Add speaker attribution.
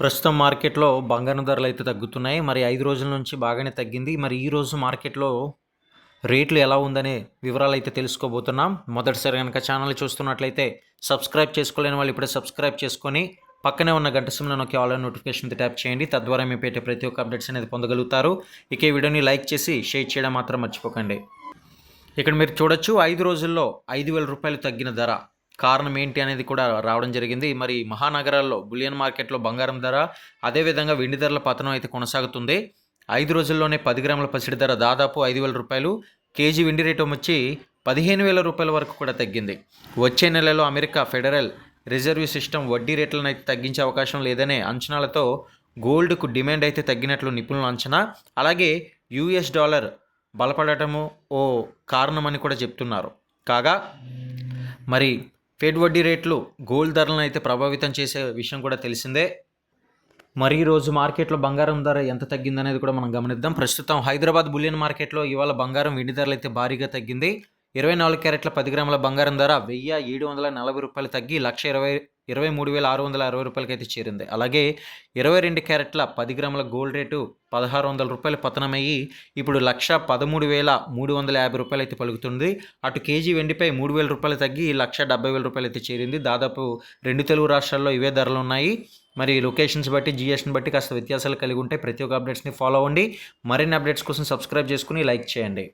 Speaker 1: ప్రస్తుతం మార్కెట్లో బంగారం ధరలు అయితే తగ్గుతున్నాయి. మరి ఐదు రోజుల నుంచి బాగానే తగ్గింది. మరి ఈరోజు మార్కెట్లో రేట్లు ఎలా ఉందనే వివరాలు అయితే తెలుసుకోబోతున్నాం. మొదటిసారి కనుక ఛానల్ చూస్తున్నట్లయితే సబ్స్క్రైబ్ చేసుకోలేని వాళ్ళు ఇప్పుడే సబ్స్క్రైబ్ చేసుకొని పక్కనే ఉన్న గంట సిమ్లో నొక్కి ఆన్లైన్ నోటిఫికేషన్ ట్యాప్ చేయండి. తద్వారా మీ పెట్టే ప్రతి ఒక్క అప్డేట్స్ అనేది పొందగలుగుతారు. ఇక ఈ వీడియోని లైక్ చేసి షేర్ చేయడం మాత్రం మర్చిపోకండి. ఇక్కడ మీరు చూడొచ్చు ఐదు రోజుల్లో ఐదు వేల రూపాయలు తగ్గిన ధర. కారణం ఏంటి అనేది కూడా రావడం జరిగింది. మరి మహానగరాల్లో బులియన్ మార్కెట్లో బంగారం ధర అదేవిధంగా వెండి ధరల పతనం అయితే కొనసాగుతుంది. ఐదు రోజుల్లోనే పది గ్రాముల పసిడి ధర దాదాపు ఐదు వేల రూపాయలు. కేజీ వెండి రేటు వచ్చి పదిహేను వేల రూపాయల వరకు కూడా తగ్గింది. వచ్చే నెలలో అమెరికా ఫెడరల్ రిజర్వ్ సిస్టమ్ వడ్డీ రేట్లను అయితే తగ్గించే అవకాశం లేదనే అంచనాలతో గోల్డ్కు డిమాండ్ అయితే తగ్గినట్లు నిపుణుల అంచనా. అలాగే యూఎస్ డాలర్ బలపడటము ఓ కారణమని కూడా చెప్తున్నారు. కాగా మరి ఫెడ్ వడ్డీ రేట్లు గోల్డ్ ధరలను అయితే ప్రభావితం చేసే విషయం కూడా తెలిసిందే. మరి ఈరోజు మార్కెట్లో బంగారం ధర ఎంత తగ్గిందనేది కూడా మనం గమనిద్దాం. ప్రస్తుతం హైదరాబాద్ బులియన్ మార్కెట్లో ఇవాళ బంగారం వెండి ధరలు అయితే భారీగా తగ్గింది. ఇరవై నాలుగు క్యారెట్ల పది గ్రాముల బంగారం ధర వెయ్యి ఏడు వందల నలభై రూపాయలు తగ్గి లక్ష ఇరవై ఇరవై మూడు వేల ఆరు వందల అరవై రూపాయలకి అయితే చేరింది. అలాగే ఇరవై రెండు క్యారెట్ల పది గ్రాముల గోల్డ్ రేటు పదహారు వందల రూపాయలు పతనమయ్యి ఇప్పుడు లక్ష పదమూడు వేల మూడు వందల యాభై రూపాయలు అయితే పలుకుతుంది. అటు కేజీ వెండిపై మూడు వేల రూపాయలు తగ్గి లక్ష డెబ్బై వేల రూపాయలు అయితే చేరింది. దాదాపు రెండు తెలుగు రాష్ట్రాల్లో ఇవే ధరలు ఉన్నాయి. మరి లొకేషన్స్ బట్టి జిఎస్ని బట్టి కాస్త వ్యత్యాసాలు కలిగి ఉంటాయి ప్రతి ఒక్క అప్డేట్స్ని ఫాలో అవ్వండి. మరిన్ని అప్డేట్స్ కోసం సబ్స్క్రైబ్ చేసుకుని లైక్ చేయండి.